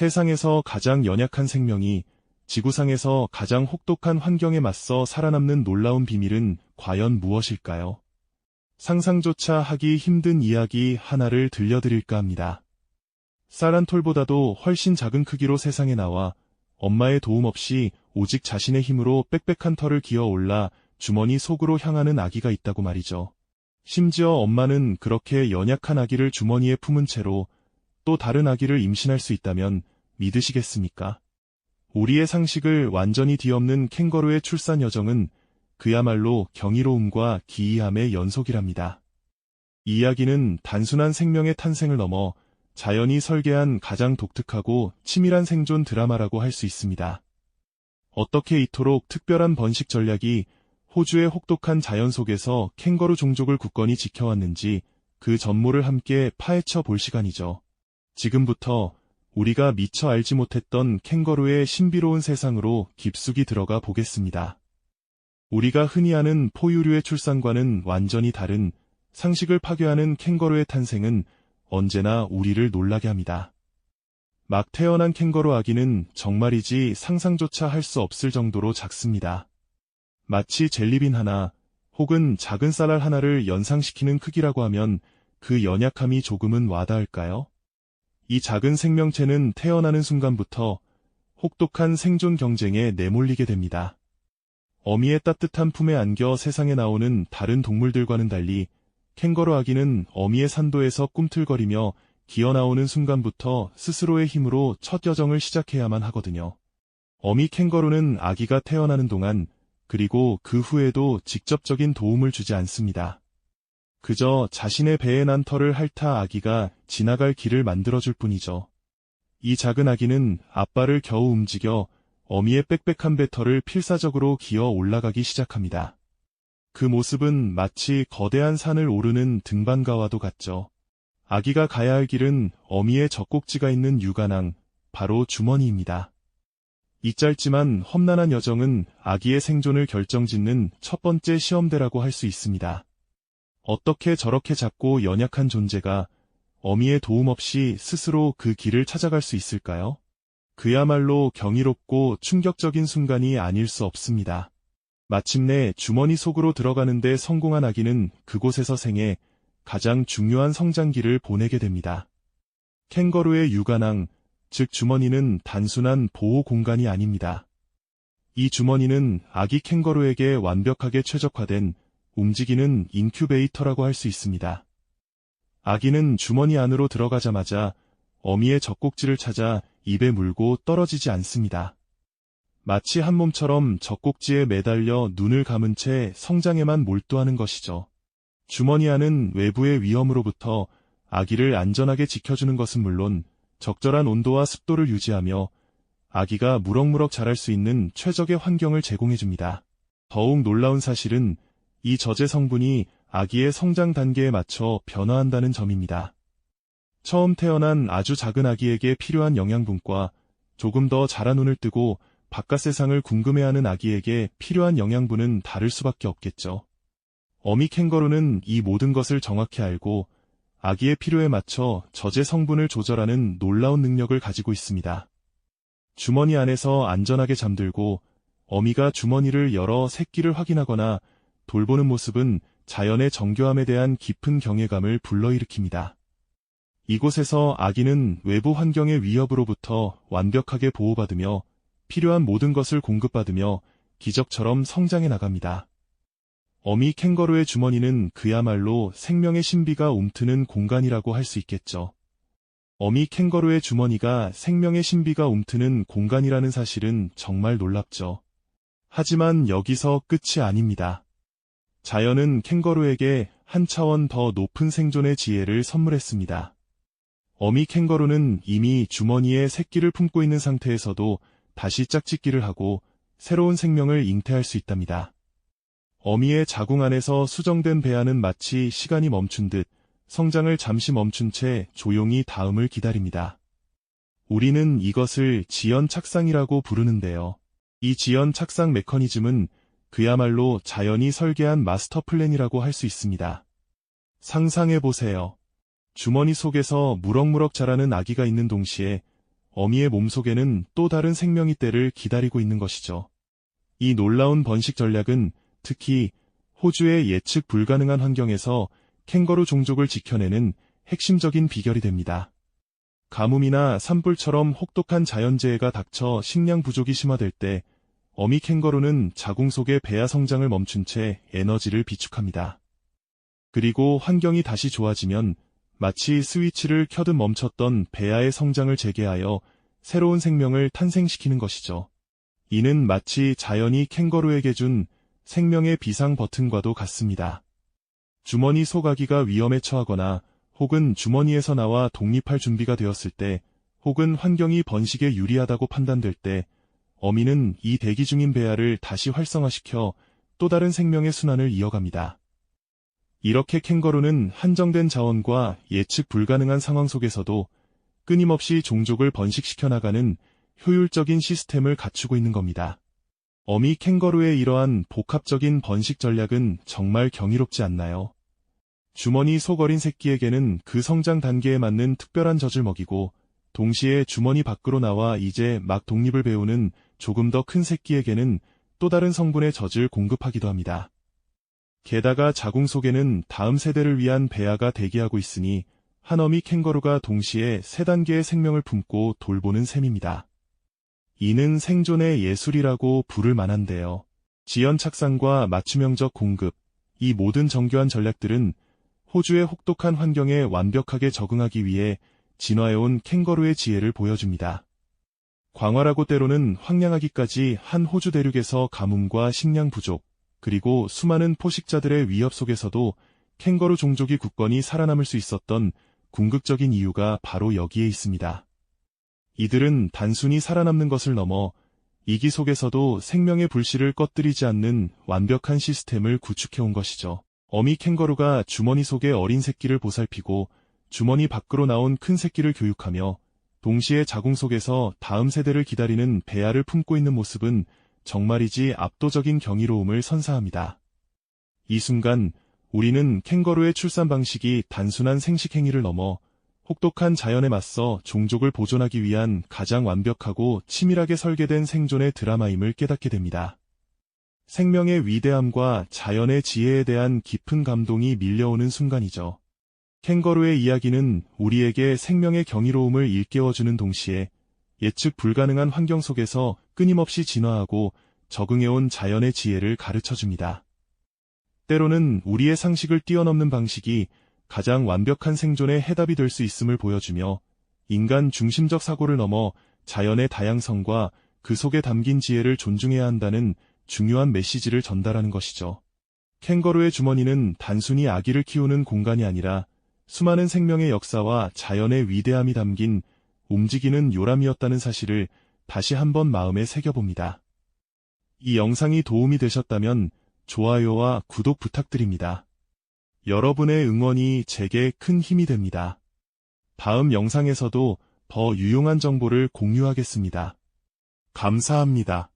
세상에서 가장 연약한 생명이 지구상에서 가장 혹독한 환경에 맞서 살아남는 놀라운 비밀은 과연 무엇일까요? 상상조차 하기 힘든 이야기 하나를 들려드릴까 합니다. 쌀한톨보다도 훨씬 작은 크기로 세상에 나와 엄마의 도움 없이 오직 자신의 힘으로 빽빽한 털을 기어 올라 주머니 속으로 향하는 아기가 있다고 말이죠. 심지어 엄마는 그렇게 연약한 아기를 주머니에 품은 채로 또 다른 아기를 임신할 수 있다면 믿으시겠습니까? 우리의 상식을 완전히 뒤엎는 캥거루의 출산 여정은 그야말로 경이로움과 기이함의 연속이랍니다. 이 이야기는 단순한 생명의 탄생을 넘어 자연이 설계한 가장 독특하고 치밀한 생존 드라마라고 할 수 있습니다. 어떻게 이토록 특별한 번식 전략이 호주의 혹독한 자연 속에서 캥거루 종족을 굳건히 지켜왔는지 그 전모를 함께 파헤쳐 볼 시간이죠. 지금부터 우리가 미처 알지 못했던 캥거루의 신비로운 세상으로 깊숙이 들어가 보겠습니다. 우리가 흔히 아는 포유류의 출산과는 완전히 다른 상식을 파괴하는 캥거루의 탄생은 언제나 우리를 놀라게 합니다. 막 태어난 캥거루 아기는 정말이지 상상조차 할 수 없을 정도로 작습니다. 마치 젤리빈 하나 혹은 작은 쌀알 하나를 연상시키는 크기라고 하면 그 연약함이 조금은 와닿을까요? 이 작은 생명체는 태어나는 순간부터 혹독한 생존 경쟁에 내몰리게 됩니다. 어미의 따뜻한 품에 안겨 세상에 나오는 다른 동물들과는 달리 캥거루 아기는 어미의 산도에서 꿈틀거리며 기어나오는 순간부터 스스로의 힘으로 첫 여정을 시작해야만 하거든요. 어미 캥거루는 아기가 태어나는 동안 그리고 그 후에도 직접적인 도움을 주지 않습니다. 그저 자신의 배에 난 털을 핥아 아기가 지나갈 길을 만들어줄 뿐이죠. 이 작은 아기는 아빠를 겨우 움직여 어미의 빽빽한 배털을 필사적으로 기어 올라가기 시작합니다. 그 모습은 마치 거대한 산을 오르는 등반가와도 같죠. 아기가 가야 할 길은 어미의 젖꼭지가 있는 육아낭, 바로 주머니입니다. 이 짧지만 험난한 여정은 아기의 생존을 결정짓는 첫 번째 시험대라고 할 수 있습니다. 어떻게 저렇게 작고 연약한 존재가 어미의 도움 없이 스스로 그 길을 찾아갈 수 있을까요? 그야말로 경이롭고 충격적인 순간이 아닐 수 없습니다. 마침내 주머니 속으로 들어가는데 성공한 아기는 그곳에서 생애 가장 중요한 성장기를 보내게 됩니다. 캥거루의 육아낭, 즉 주머니는 단순한 보호 공간이 아닙니다. 이 주머니는 아기 캥거루에게 완벽하게 최적화된 움직이는 인큐베이터라고 할 수 있습니다. 아기는 주머니 안으로 들어가자마자 어미의 젖꼭지를 찾아 입에 물고 떨어지지 않습니다. 마치 한 몸처럼 젖꼭지에 매달려 눈을 감은 채 성장에만 몰두하는 것이죠. 주머니 안은 외부의 위험으로부터 아기를 안전하게 지켜주는 것은 물론 적절한 온도와 습도를 유지하며 아기가 무럭무럭 자랄 수 있는 최적의 환경을 제공해줍니다. 더욱 놀라운 사실은 이 저제 성분이 아기의 성장 단계에 맞춰 변화한다는 점입니다. 처음 태어난 아주 작은 아기에게 필요한 영양분과 조금 더 자란 눈을 뜨고 바깥 세상을 궁금해하는 아기에게 필요한 영양분은 다를 수밖에 없겠죠. 어미 캥거루는 이 모든 것을 정확히 알고 아기의 필요에 맞춰 저제 성분을 조절하는 놀라운 능력을 가지고 있습니다. 주머니 안에서 안전하게 잠들고 어미가 주머니를 열어 새끼를 확인하거나 돌보는 모습은 자연의 정교함에 대한 깊은 경외감을 불러일으킵니다. 이곳에서 아기는 외부 환경의 위협으로부터 완벽하게 보호받으며 필요한 모든 것을 공급받으며 기적처럼 성장해 나갑니다. 어미 캥거루의 주머니는 그야말로 생명의 신비가 움트는 공간이라고 할 수 있겠죠. 어미 캥거루의 주머니가 생명의 신비가 움트는 공간이라는 사실은 정말 놀랍죠. 하지만 여기서 끝이 아닙니다. 자연은 캥거루에게 한 차원 더 높은 생존의 지혜를 선물했습니다. 어미 캥거루는 이미 주머니에 새끼를 품고 있는 상태에서도 다시 짝짓기를 하고 새로운 생명을 잉태할 수 있답니다. 어미의 자궁 안에서 수정된 배아는 마치 시간이 멈춘 듯 성장을 잠시 멈춘 채 조용히 다음을 기다립니다. 우리는 이것을 지연 착상이라고 부르는데요. 이 지연 착상 메커니즘은 그야말로 자연이 설계한 마스터 플랜이라고 할 수 있습니다. 상상해 보세요. 주머니 속에서 무럭무럭 자라는 아기가 있는 동시에 어미의 몸속에는 또 다른 생명이 때를 기다리고 있는 것이죠. 이 놀라운 번식 전략은 특히 호주의 예측 불가능한 환경에서 캥거루 종족을 지켜내는 핵심적인 비결이 됩니다. 가뭄이나 산불처럼 혹독한 자연재해가 닥쳐 식량 부족이 심화될 때 어미 캥거루는 자궁 속의 배아 성장을 멈춘 채 에너지를 비축합니다. 그리고 환경이 다시 좋아지면 마치 스위치를 켜듯 멈췄던 배아의 성장을 재개하여 새로운 생명을 탄생시키는 것이죠. 이는 마치 자연이 캥거루에게 준 생명의 비상 버튼과도 같습니다. 주머니 소가기가 위험에 처하거나 혹은 주머니에서 나와 독립할 준비가 되었을 때 혹은 환경이 번식에 유리하다고 판단될 때 어미는 이 대기 중인 배아를 다시 활성화시켜 또 다른 생명의 순환을 이어갑니다. 이렇게 캥거루는 한정된 자원과 예측 불가능한 상황 속에서도 끊임없이 종족을 번식시켜 나가는 효율적인 시스템을 갖추고 있는 겁니다. 어미 캥거루의 이러한 복합적인 번식 전략은 정말 경이롭지 않나요? 주머니 속 어린 새끼에게는 그 성장 단계에 맞는 특별한 젖을 먹이고 동시에 주머니 밖으로 나와 이제 막 독립을 배우는 조금 더 큰 새끼에게는 또 다른 성분의 젖을 공급하기도 합니다. 게다가 자궁 속에는 다음 세대를 위한 배아가 대기하고 있으니 한 어미 캥거루가 동시에 세 단계의 생명을 품고 돌보는 셈입니다. 이는 생존의 예술이라고 부를 만한데요. 지연 착상과 맞춤형적 공급, 이 모든 정교한 전략들은 호주의 혹독한 환경에 완벽하게 적응하기 위해 진화해온 캥거루의 지혜를 보여줍니다. 광활하고 때로는 황량하기까지 한 호주 대륙에서 가뭄과 식량 부족, 그리고 수많은 포식자들의 위협 속에서도 캥거루 종족이 굳건히 살아남을 수 있었던 궁극적인 이유가 바로 여기에 있습니다. 이들은 단순히 살아남는 것을 넘어 이기 속에서도 생명의 불씨를 꺼뜨리지 않는 완벽한 시스템을 구축해온 것이죠. 어미 캥거루가 주머니 속의 어린 새끼를 보살피고 주머니 밖으로 나온 큰 새끼를 교육하며 동시에 자궁 속에서 다음 세대를 기다리는 배아를 품고 있는 모습은 정말이지 압도적인 경이로움을 선사합니다. 이 순간 우리는 캥거루의 출산 방식이 단순한 생식 행위를 넘어 혹독한 자연에 맞서 종족을 보존하기 위한 가장 완벽하고 치밀하게 설계된 생존의 드라마임을 깨닫게 됩니다. 생명의 위대함과 자연의 지혜에 대한 깊은 감동이 밀려오는 순간이죠. 캥거루의 이야기는 우리에게 생명의 경이로움을 일깨워주는 동시에 예측 불가능한 환경 속에서 끊임없이 진화하고 적응해온 자연의 지혜를 가르쳐 줍니다. 때로는 우리의 상식을 뛰어넘는 방식이 가장 완벽한 생존의 해답이 될 수 있음을 보여주며 인간 중심적 사고를 넘어 자연의 다양성과 그 속에 담긴 지혜를 존중해야 한다는 중요한 메시지를 전달하는 것이죠. 캥거루의 주머니는 단순히 아기를 키우는 공간이 아니라 수많은 생명의 역사와 자연의 위대함이 담긴 움직이는 요람이었다는 사실을 다시 한번 마음에 새겨봅니다. 이 영상이 도움이 되셨다면 좋아요와 구독 부탁드립니다. 여러분의 응원이 제게 큰 힘이 됩니다. 다음 영상에서도 더 유용한 정보를 공유하겠습니다. 감사합니다.